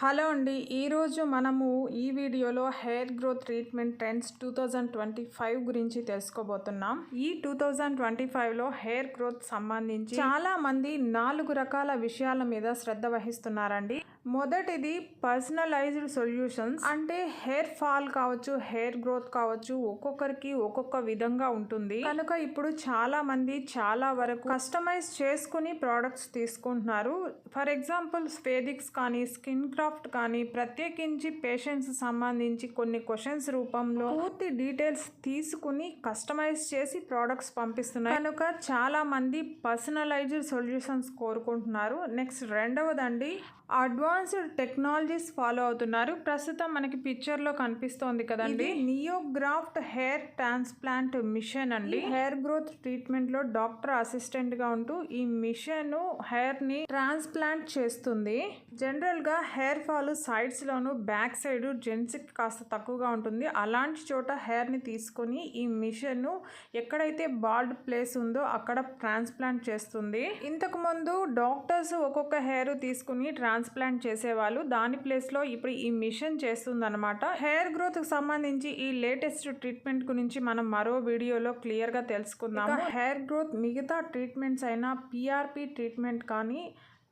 Hello అండి ఈరోజు మనము ఈ వీడియోలో hair growth treatment trends two thousand twenty five గురించి తెలుసుకోబోతున్నాం. ఈ టూ థౌజండ్ ట్వంటీ ఫైవ్లో హెయిర్ గ్రోత్ సంబంధించి చాలా మంది నాలుగు రకాల విషయాల మీద శ్రద్ధ వహిస్తున్నారండి. మొదటిది పర్సనలైజ్డ్ సొల్యూషన్స్. అంటే హెయిర్ ఫాల్ కావచ్చు హెయిర్ గ్రోత్ కావచ్చు ఒక్కొక్కరికి ఒక్కొక్క విధంగా ఉంటుంది. కనుక ఇప్పుడు చాలా మంది చాలా వరకు కస్టమైజ్ చేసుకుని ప్రోడక్ట్స్ తీసుకుంటున్నారు. ఫర్ ఎగ్జాంపుల్ స్పేదిక్స్ కానీ స్కిన్ క్రాఫ్ట్ కానీ ప్రత్యేకించి పేషెంట్స్ సంబంధించి కొన్ని క్వశ్చన్స్ రూపంలో పూర్తి డీటెయిల్స్ తీసుకుని కస్టమైజ్ చేసి ప్రోడక్ట్స్ పంపిస్తున్నారు కనుక చాలా మంది పర్సనలైజ్డ్ సొల్యూషన్స్ కోరుకుంటున్నారు. నెక్స్ట్ రెండవదండి అడ్వాన్స్డ్ టెక్నాలజీస్ ఫాలో అవుతున్నారు. ప్రస్తుతం మనకి పిక్చర్లో కనిపిస్తోంది కదండి. నియోగ్రాఫ్ట్ హెయిర్ ట్రాన్స్ప్లాంట్ మిషన్ అండి. హెయిర్ గ్రోత్ ట్రీట్మెంట్లో డాక్టర్ అసిస్టెంట్గా ఉంటూ ఈ మిషన్ హెయిర్ని ట్రాన్స్ప్లాంట్ చేస్తుంది. జనరల్గా హెయిర్ ఫాల్ సైడ్స్ లోను బ్యాక్ సైడ్ జెంట్స్ కాస్త తక్కువగా ఉంటుంది. అలాంటి చోట హెయిర్ని తీసుకొని ఈ మిషన్ ఎక్కడైతే బాల్డ్ ప్లేస్ ఉందో అక్కడ ట్రాన్స్ప్లాంట్ చేస్తుంది. ఇంతకు ముందు డాక్టర్స్ ఒక్కొక్క హెయిర్ తీసుకుని ట్రాన్స్ప్లాంట్ చేసేవాళ్ళు. దాని ప్లేస్లో ఇప్పుడు ఈ మిషన్ చేస్తుంది అనమాట హెయిర్ గ్రోత్కి సంబంధించి ఈ లేటెస్ట్ ట్రీట్మెంట్ గురించి మనం మరో వీడియోలో క్లియర్గా తెలుసుకుందాం హెయిర్ గ్రోత్ మిగతా ట్రీట్మెంట్స్ అయినా పిఆర్పి ట్రీట్మెంట్ కానీ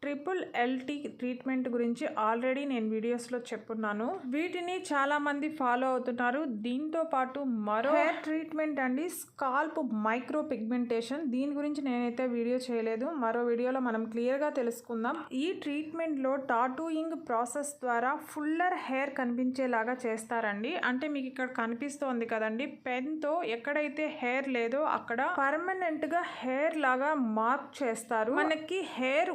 ట్రిపుల్ ఎల్టీ ట్రీట్మెంట్ గురించి ఆల్రెడీ నేను వీడియోస్లో చెప్పున్నాను. వీటిని చాలా మంది ఫాలో అవుతున్నారు. దీంతో పాటు మరో హెయిర్ ట్రీట్మెంట్ అండి స్కాల్ప్ మైక్రో పిగ్మెంటేషన్ దీని గురించి నేనైతే వీడియో చేయలేదు. మరో వీడియోలో మనం క్లియర్గా తెలుసుకుందాం. ఈ ట్రీట్మెంట్లో టాటూయింగ్ ప్రాసెస్ ద్వారా ఫుల్లర్ హెయిర్ కనిపించేలాగా చేస్తారండి. అంటే మీకు ఇక్కడ కనిపిస్తోంది కదండి పెన్తో ఎక్కడైతే హెయిర్ లేదో అక్కడ పర్మనెంట్గా హెయిర్ లాగా మార్క్ చేస్తారు. మనకి హెయిర్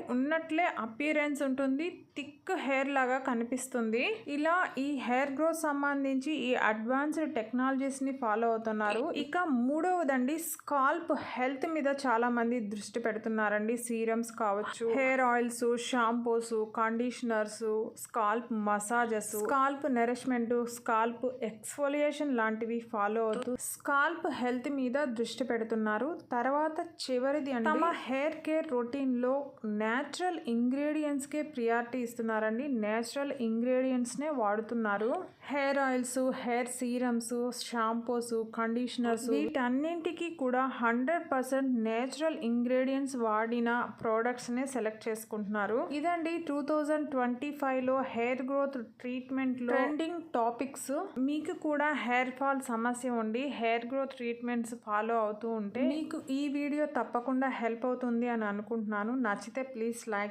ఉన్నట్లే అపియరెన్స్ ఉంటుంది థిక్ హెయిర్ లాగా కనిపిస్తుంది. ఇలా ఈ హెయిర్ గ్రోత్ సంబంధించి ఈ అడ్వాన్స్డ్ టెక్నాలజీస్ని ఫాలో అవుతున్నారు. ఇక మూడవదండి స్కాల్ప్ హెల్త్ మీద చాలా మంది దృష్టి పెడుతున్నారండి. సీరమ్స్ కావచ్చు hair oils shampoos conditioners scalp massages scalp nourishment scalp exfoliation లాంటివి ఫాలో అవుతూ స్కాల్ప్ హెల్త్ మీద దృష్టి పెడుతున్నారు. తర్వాత చివరిది అంటే తమ హెయిర్ కేర్ రొటీన్లో ఇంగ్రీడియంట్స్కే ప్రియారిటీ ఇస్తున్నారండి. నేచురల్ ఇంగ్రీడియంట్స్ నే వాడుతున్నారు. Hair oils hair serums shampoos conditioners వీటన్నింటికి కూడా హండ్రెడ్ పర్సెంట్ నేచురల్ ఇంగ్రీడియంట్స్ వాడిన ప్రోడక్ట్స్నే సెలెక్ట్ చేసుకుంటున్నారు. ఇదండి టూ థౌజండ్ ట్వంటీ ఫైవ్లో hair growth treatment trending topics. మీకు కూడా హెయిర్ ఫాల్ సమస్య ఉండి హెయిర్ గ్రోత్ ట్రీట్మెంట్స్ ఫాలో అవుతూ ఉంటే మీకు ఈ వీడియో తప్పకుండా హెల్ప్ అవుతుంది అని అనుకుంటున్నాను. నచ్చితే ప్లీజ్ లైక్